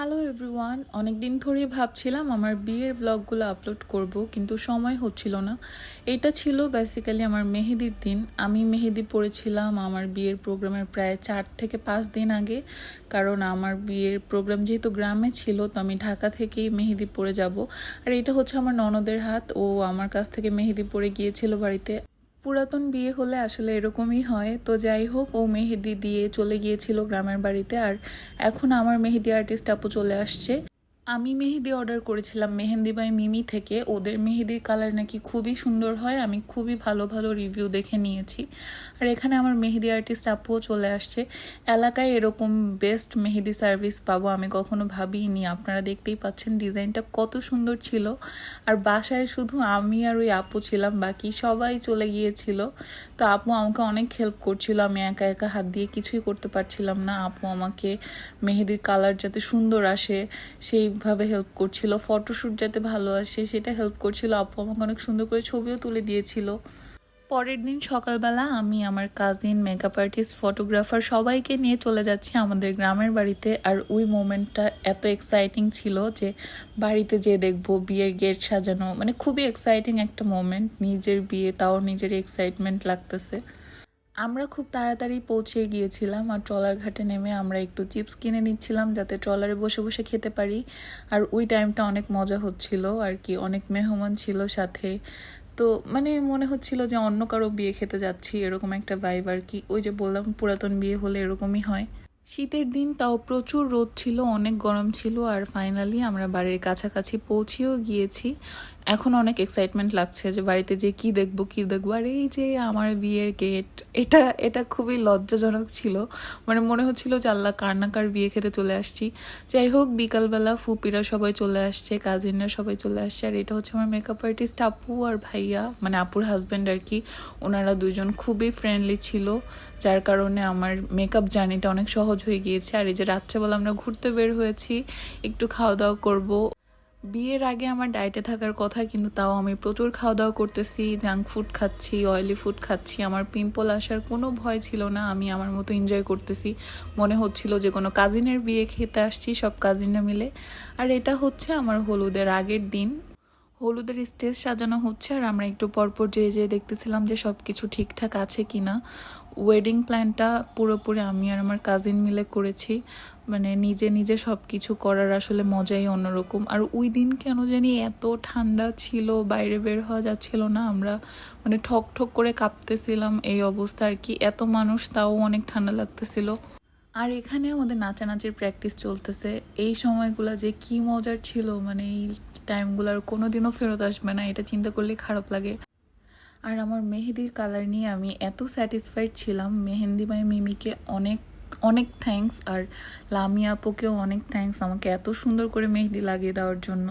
Hello everyone অনেক দিন ধরেই ভাবছিলাম আমার বিয়ের ব্লগগুলো আপলোড করব, কিন্তু সময় হচ্ছিল না। এটা ছিল বেসিক্যালি আমার মেহেদির দিন। আমি মেহেদি পড়েছিলাম আমার বিয়ের প্রোগ্রামের প্রায় চার থেকে পাঁচ দিন আগে। কারণ আমার বিয়ের প্রোগ্রাম যেহেতু গ্রামে ছিল, তো আমি ঢাকা থেকেই মেহেদি পরে যাব। আর এটা হচ্ছে আমার ননদের হাত। ও আমার কাছ থেকে মেহেদি পরে গিয়েছিল বাড়িতে। পুরাতন বিয়ে হলে আসলে এরকমই হয়। তো যাই হোক, ও মেহেদি দিয়ে চলে গিয়েছিল গ্রামের বাড়িতে আর এখন আমার মেহেদি আর্টিস্ট আপু চলে আসছে। আমি মেহেদি অর্ডার করেছিলাম, মেহেন্দি বাই মিমি থেকে। ওদের মেহেদির কালার নাকি খুবই সুন্দর হয়, আমি খুবই ভালো ভালো রিভিউ দেখে নিয়েছি। আর এখানে আমার মেহেদি আর্টিস্ট আপুও চলে আসছে। এলাকায় এরকম বেস্ট মেহেদি সার্ভিস পাবো আমি কখনো ভাবিনি। আপনারা দেখতেই পাচ্ছেন ডিজাইনটা কত সুন্দর ছিল। আর বাসায় শুধু আমি আর ওই আপু ছিলাম, বাকি সবাই চলে গিয়েছিল। তো আপু আমাকে অনেক হেল্প করছিল, আমি একা একা হাত দিয়ে কিছুই করতে পারছিলাম না। আপু আমাকে মেহেদির কালার যাতে সুন্দর আসে সেইভাবে হেল্প করছিল। ফটোশ্যুট যাতে ভালো আসে, সেটা হেল্প করছিল। আপু আমাকে অনেক সুন্দর করে ছবিও তুলে দিয়েছিল। পরের দিন সকালবেলা আমি আমার কাজিন মেকআপ আর্টিস্ট ফটোগ্রাফার সবাইকে নিয়ে চলে যাচ্ছি আমাদের গ্রামের বাড়িতে। আর ওই মোমেন্টটা এত এক্সাইটিং ছিল যে বাড়িতে যে দেখব, বিয়ের গেট সাজানো মানে খুবই এক্সাইটিং একটা মোমেন্ট নিজের বিয়ে, তাও নিজের এক্সাইটমেন্ট লাগতেছে। আমরা খুব তাড়াতাড়ি পৌঁছে গিয়েছিলাম আর ট্রলার ঘাটে নেমে আমরা একটু চিপস কিনে নিচ্ছিলাম যাতে ট্রলারে বসে বসে খেতে পারি। আর ওই টাইমটা অনেক মজা হচ্ছিল, আর কি অনেক মেহমান ছিল সাথে। তো মানে মনে হচ্ছিল যে অন্য কারও বিয়ে খেতে যাচ্ছি, এরকম একটা ভাইব আর কি। ওই যে বললাম, পুরাতন বিয়ে হলে এরকমই হয়। শীতের দিন তাও প্রচুর রোদ ছিল, অনেক গরম ছিল, আর ফাইনালি আমরা বাড়ির কাছাকাছি পৌঁছেও গিয়েছি। এখন অনেক এক্সাইটমেন্ট লাগছে যে বাড়িতে যে কি দেখব কি দেখব। আর এই যে আমার বিয়ের গেট এটা এটা খুবই লজ্জাজনক ছিল। মানে মনে হচ্ছিল যে আল্লাহ কার না কার বিয়ে খেতে চলে আসছি। যাই হোক, বিকালবেলা ফুপিরা সবাই চলে আসছে কাজিনরা সবাই চলে আসছে। আর এটা হচ্ছে আমার মেকআপ আর্টিস্ট আপু আর ভাইয়া মানে আপুর হাজব্যান্ড আর কি। ওনারা দুজন খুবই ফ্রেন্ডলি ছিল, যার কারণে আমার মেকআপ জার্নিটা অনেক সহজ হয়ে গিয়েছে। আর এই যে রাত্রেবেলা আমরা ঘুরতে বের হয়েছি, একটু খাওয়া দাওয়া করব। বিয়ের আগে আমার ডায়েটে থাকার কথা, কিন্তু তাও আমি প্রচুর খাওয়া দাওয়া করতেছি জাঙ্ক ফুড খাচ্ছি অয়েলি ফুড খাচ্ছি। আমার পিম্পল আসার কোনো ভয় ছিল না, আমি আমার মতো এনজয় করতেছি। মনে হচ্ছিল যে কোনো কাজিনের বিয়ে খেতে আসছি, সব কাজিনরা মিলে। আর এটা হচ্ছে আমার হলুদের আগের দিন। হলুদের স্টেজ সাজানো হচ্ছে আর আমরা একটু পরপর যেয়ে যেয়ে দেখতেছিলাম যে সব কিছু ঠিকঠাক আছে কি না ওয়েডিং প্ল্যানটা পুরোপুরি আমি আর আমার কাজিন মিলে করেছি। মানে নিজে নিজে সব কিছু করার আসলে মজাই অন্যরকম। আর ওই দিন কেন জানি এত ঠান্ডা ছিল, বাইরে বের হওয়া যাচ্ছিল না, আমরা মানে ঠক ঠক করে কাঁপতেছিলাম এই অবস্থা আর কি। এত মানুষ, তাও অনেক ঠান্ডা লাগতেছিল। আর এখানে আমাদের নাচানাচির প্র্যাকটিস চলতেছে। এই সময়গুলো যে কি মজার ছিল মানে এই টাইমগুলো আর কোনোদিনও ফেরত আসবে না, এটা চিন্তা করলেই খারাপ লাগে। আর আমার মেহেদির কালার নিয়ে আমি এত স্যাটিসফাইড ছিলাম। মেহেন্দি বাই মিমিকে অনেক অনেক থ্যাঙ্কস আর লামিয়া আপুকেও অনেক থ্যাঙ্কস আমাকে এত সুন্দর করে মেহেদি লাগিয়ে দেওয়ার জন্য।